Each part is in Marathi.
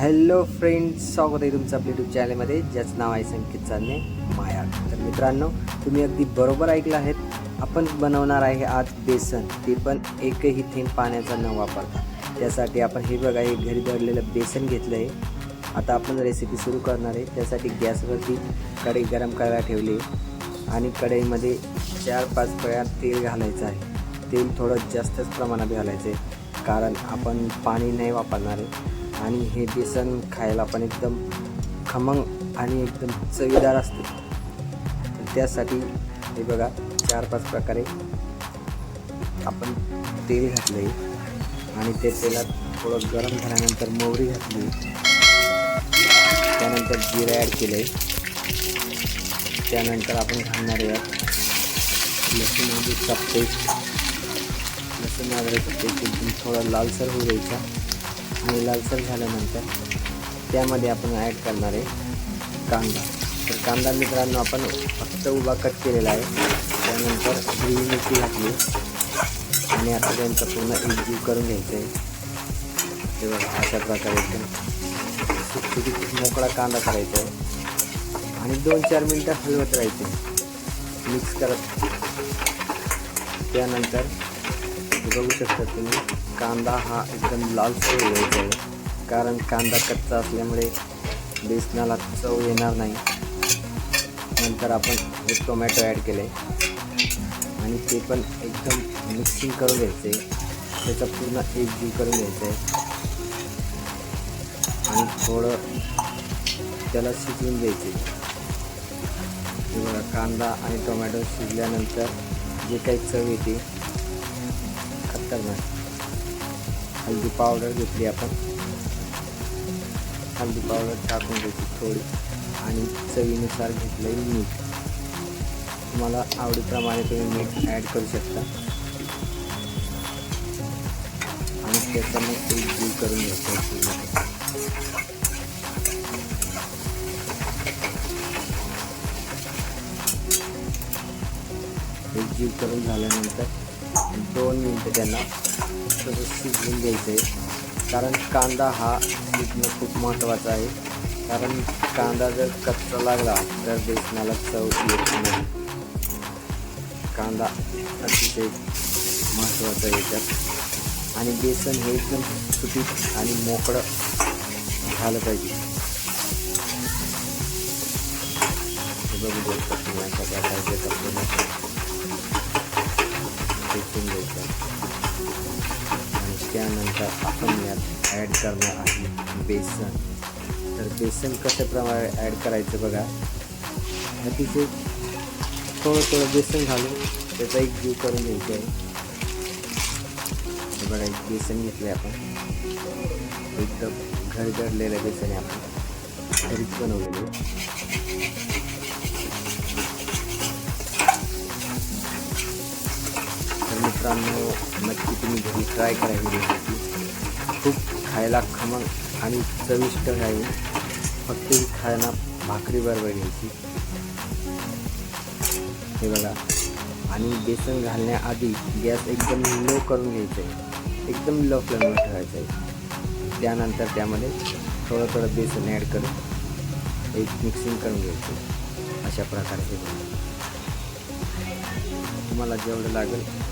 हॅलो फ्रेंड्स स्वागत आहे तुमचं आपल्या यूट्यूब चॅनलमध्ये ज्याचं नाव आहे संकेत चांदणे माया. तर मित्रांनो तुम्ही अगदी बरोबर ऐकलं आहेत. आपण बनवणार आहे आज बेसन. ते पण एकही थेंब पाण्याचा न वापरता. त्यासाठी आपण हे बघा हे घरी दळलेलं बेसन घेतलं आहे आता आपण रेसिपी सुरू करणार आहे. त्यासाठी गॅसवरती कढई गरम करायला ठेवली आणि कढईमध्ये चार पाच पळ्या तेल घालायचं आहे. तेल थोडं जास्तच प्रमाणात घालायचं आहे. कारण आपण पाणी नाही वापरणार आहे. आणि हे बेसन खायला पण एकदम खमंग आणि एकदम चवीदार असते. त्यासाठी हे बघा चार पाच प्रकारे आपण तेल घातलं आहे आणि ते तेलात थोडं गरम झाल्यानंतर मोहरी घातली. त्यानंतर जिरं ॲड केलं आहे त्यानंतर आपण घालणार आहे लसूण अद्रकचा पेस्ट लसूण अद्रकचा पेस्ट एकदम थोडा लालसर होऊ द्यायचा. आणि लालसर झाल्यानंतर त्यामध्ये आपण ॲड करणार आहे कांदा. तर कांदा मित्रांनो आपण फक्त उभा कट केलेला आहे. त्यानंतर हिरवी मिरची घातली. आणि आता त्यांचा पूर्ण एकजीव करून घ्यायचं आहे. हे बघा अशा प्रकारे एकदम मोकळा कांदा करायचा आहे. आणि दोन चार मिनटं हलवत राहायचे मिक्स करत. त्यानंतर बघू शकता तुम्ही कांदा हा एकदम लालसर येतो आहे कारण कांदा कच्चा असल्यामुळे बेसनाला चव येणार नाही. नंतर आपण हे टोमॅटो ॲड केले. आणि ते पण एकदम मिक्सिंग करून घ्यायचे. त्याचा पूर्ण एक जीव करून घ्यायचं. आहे आणि थोडं त्याला शिजवून द्यायचे बघा कांदा आणि टोमॅटो शिजल्यानंतर जे काही चव येते खतरनाक. हळदी पावडर घेतली आपण. हळदी पावडर टाकून घेतली थोडी. आणि चवीनुसार घेतलं आहे मीठ तुम्हाला आवडीप्रमाणे तुम्ही मीठ ॲड करू शकता. आणि त्याचा मग एक जीव करून घ्यायचा एक जीव करून झाल्यानंतर दोन मिनटं त्यांना तसं शिजवून द्यायचं आहे कारण कांदा हा शिजणं खूप महत्त्वाचा आहे. कारण कांदा जर कच्चा लागला तर बेसनाला चव येत नाही. कांदा अतिशय महत्त्वाचा आहे याच्यात. आणि बेसन हे एकदम सुटीत आणि मोकळं झालं पाहिजे. बघू शकता फेकून द्यायचं आणि त्यानंतर आपण यात ॲड करणार बेसन तर बेसन कशाप्रमाणे ॲड करायचं बघा. अतिशय थोडं थोडं बेसन घालून, त्याचा एक जीव करून एक बेसन घेतलं आपण एकदम घरी दडलेलं बेसन आहे. आपण घरीच बनवलेलं मित्रांनो नक्की तुम्ही घरी ट्राय करा ही रेसिपी खूप खायला खमंग आणि चविष्ट आहे. फक्त ही खायला भाकरी बरोबर घ्यायची. हे बघा. आणि बेसन घालण्याआधी गॅस एकदम लो करून घ्यायचा आहे. एकदम लो फ्लेमवर ठेवायचं आहे. त्यानंतर त्यामध्ये थोडं थोडं बेसन ॲड करून एक मिक्सिंग करून घ्यायचं. आहे अशा प्रकारे हे तुम्हाला जेवढं लागेल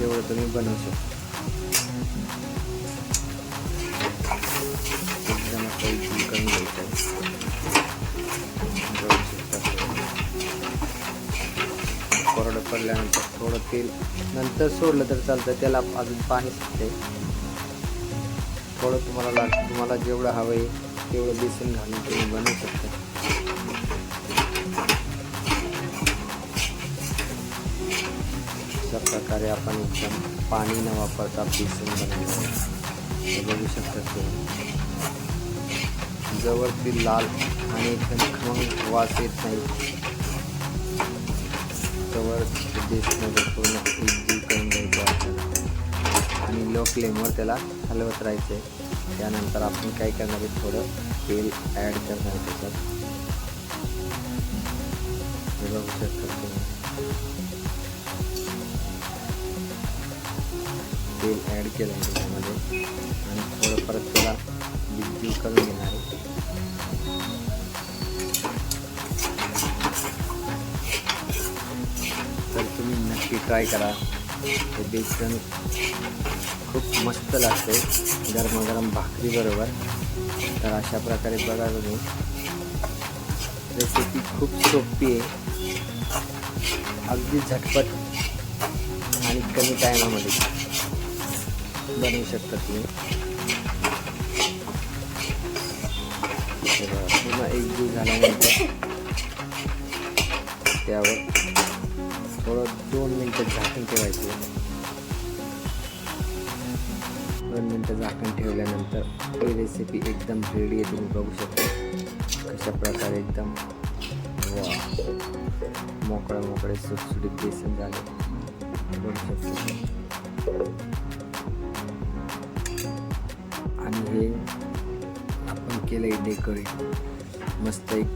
तेवढं तुम्ही बनवू शकता. कमी घ्यायचं. शकता. कोरडं पडल्यानंतर थोडं तेल नंतर सोडलं तर चालतं त्याला अजून पाणी सुटते थोडं तुम्हाला लाग तुम्हाला जेवढं हवं आहे तेवढं बेसन घालून तुम्ही बनवू शकता. अशा प्रकारे आपण एकदम पाणी न वापरता पिसून बनवलं हे बघू शकता तुम्ही. जवळ ती लाल आणि एकदम खमंग वास येत नाही. तवर बेसमध्ये पूर्ण एकजीव करून घ्यायचं आपल्याला आणि लो फ्लेमवर त्याला हलवत राहायचं त्यानंतर आपण काय करणार आहे? थोडं तेल ॲड करणार त्याच्यात. हे बघू शकता तुम्ही. तेल ॲड केलं आहे त्याच्यामध्ये. आणि थोडं परत त्याला बिजू करून घेणार आहे. तर तुम्ही नक्की ट्राय करा. हे बेसन खूप मस्त लागते गरमागरम गरम भाकरीबरोबर तर अशा प्रकारे बघा तुम्ही. रेसिपी खूप सोपी आहे. अगदी झटपट आणि कमी टायमामध्ये बनवू शकता तुम्ही. पुन्हा एक पूर्ण झाल्यानंतर त्यावर थोडं दोन मिनटं झाकण ठेवायचे. दोन मिनटं झाकण ठेवल्यानंतर ही रेसिपी एकदम रेडी आहे तुम्ही बघू शकता. कशा प्रकारे एकदम वा मोकळं मोकळे सुटसुटीत बेसन झाले. बघू शकता केलं आहे डेकोरेट मस्त एक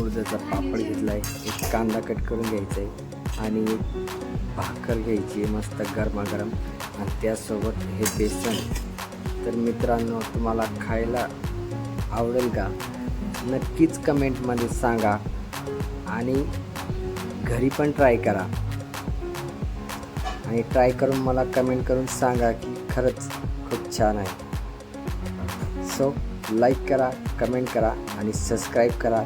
उडदाचा पापड घेतला आहे एक कांदा कट करून घ्यायचा आहे आणि एक भाकर घ्यायची आहे मस्त गरमागरम. आणि त्यासोबत हे बेसन. तर मित्रांनो तुम्हाला खायला आवडेल का? नक्कीच कमेंटमध्ये सांगा. आणि घरी पण ट्राय करा. आणि ट्राय करून मला कमेंट करून सांगा की खरंच खूप छान आहे. सो लाईक करा कमेंट करा आणि सबस्क्राईब करा.